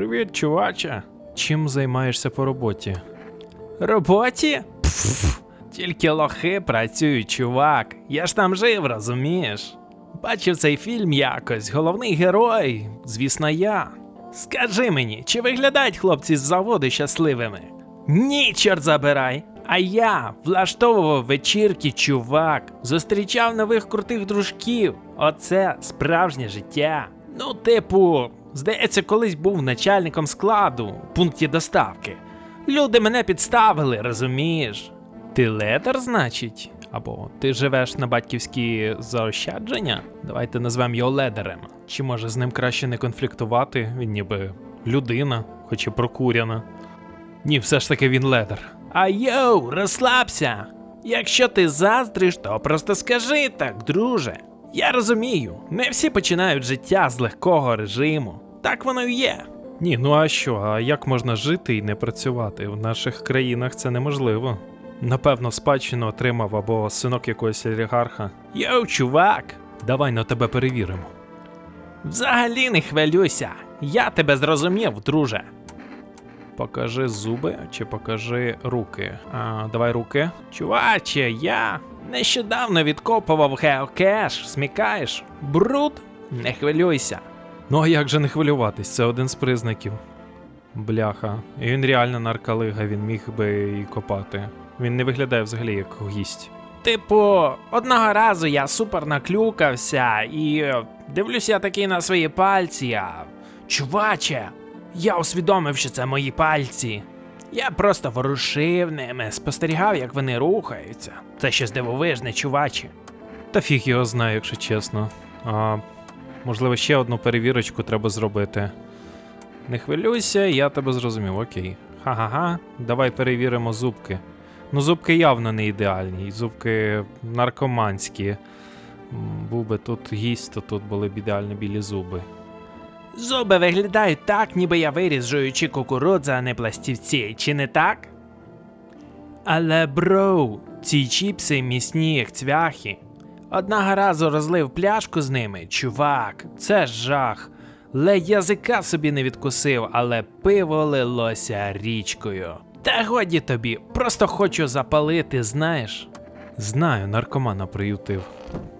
Привіт, чуваче. Чим займаєшся по роботі? Роботі? Пф, тільки лохи працюють, чувак. Я ж там жив, розумієш? Бачив цей фільм якось, головний герой, звісно, я. Скажи мені, чи виглядають хлопці з заводу щасливими? Ні, чорт забирай. А я влаштовував вечірки, чувак, зустрічав нових крутих дружків. Оце справжнє життя. Ну, типу, здається, колись був начальником складу в пункті доставки. Люди мене підставили, розумієш? Ти ледер, значить? Або ти живеш на батьківські заощадження? Давайте назвемо його ледерем. Чи може з ним краще не конфліктувати? Він ніби людина, хоч і прокуряна. Ні, все ж таки він ледер. А йоу, розслабся! Якщо ти заздриш, то просто скажи так, друже. Я розумію, не всі починають життя з легкого режиму. Так воно і є. Ні, ну а що, а як можна жити і не працювати? В наших країнах це неможливо. Напевно, спадщину отримав або синок якогось олігарха. Йоу, чувак! Давай на тебе перевіримо. Взагалі не хвилюйся. Я тебе зрозумів, друже. Покажи зуби чи покажи руки. А, давай руки. Чуваче, я нещодавно відкопував геокеш, смікаєш? Бруд? Не хвилюйся. Ну а як же не хвилюватись? Це один з признаків. Бляха. І він реально наркалига, він міг би і копати. Він не виглядає взагалі як гість. Типу, одного разу я супер наклюкався і е, дивлюся такий на свої пальці. А... Чуваче, я усвідомив, що це мої пальці. Я просто ворушив ними, спостерігав, як вони рухаються. Це щось дивовижне, чуваче. Та фіг його знає, якщо чесно. А, можливо, ще одну перевірочку треба зробити. Не хвилюйся, я тебе зрозумів, окей. Ха-ха-ха, давай перевіримо зубки. Ну, зубки явно не ідеальні, зубки наркоманські. Був би тут гість, то тут були б ідеально білі зуби. Зуби виглядають так, ніби я виріс жуючи кукурудзу, а не пластівці, чи не так? Але броу, ці чіпси міцні, як цвяхи. Одного разу розлив пляшку з ними, чувак, це жах. Ле язика собі не відкусив, але пиво лилося річкою. Та годі тобі, просто хочу запалити, знаєш. Знаю, наркомана приютив.